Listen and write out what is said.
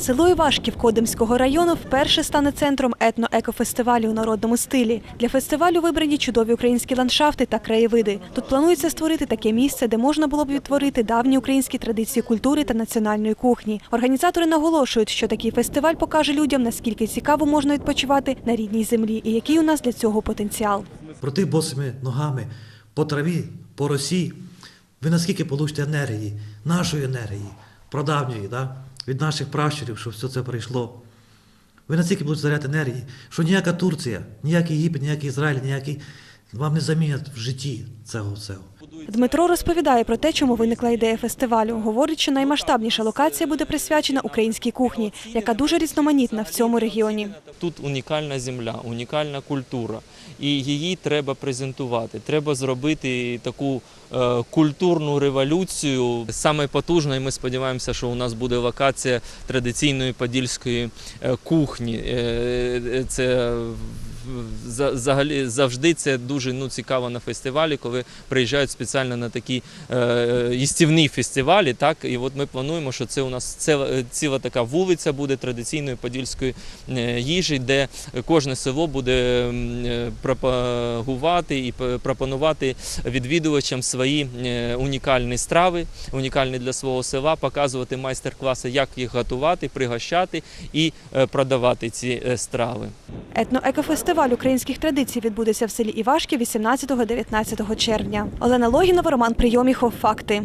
Село Івашків Кодимського району вперше стане центром етно-екофестивалю у народному стилі. Для фестивалю вибрані чудові українські ландшафти та краєвиди. Тут планується створити таке місце, де можна було б відтворити давні українські традиції культури та національної кухні. Організатори наголошують, що такий фестиваль покаже людям, наскільки цікаво можна відпочивати на рідній землі і який у нас для цього потенціал. Пройти босими ногами по траві, по росі, ви наскільки получите енергії, нашої енергії, прадавньої, да? Від наших пращурів, що все це прийшло. Ви настільки будуть заряд енергії, що ніяка Турція, ніякий Єгипет, ніякий Ізраїль, ніякий вам не замінять в житті цього всього. Дмитро розповідає про те, чому виникла ідея фестивалю. Говорить, що наймасштабніша локація буде присвячена українській кухні, яка дуже різноманітна в цьому регіоні. Тут унікальна земля, унікальна культура, і її треба презентувати. Треба зробити таку е, культурну революцію. Саме потужною ми сподіваємося, що у нас буде локація традиційної подільської е, кухні. Е, Це взагалі завжди це дуже ну, цікаво на фестивалі, коли приїжджають спеціально на такі е, їстівні фестивалі. Так, і от ми плануємо, що це у нас ціла, ціла така вулиця буде традиційної подільської е, їжі, де кожне село буде е, пропагувати і пропонувати відвідувачам свої е, унікальні страви, унікальні для свого села, показувати майстер-класи, як їх готувати, пригощати і е, продавати ці е, страви. Етно-екофестиваль українських традицій відбудеться в селі Івашки 18-19 червня. Олена Логінова, Роман Прийоміхов. Факти.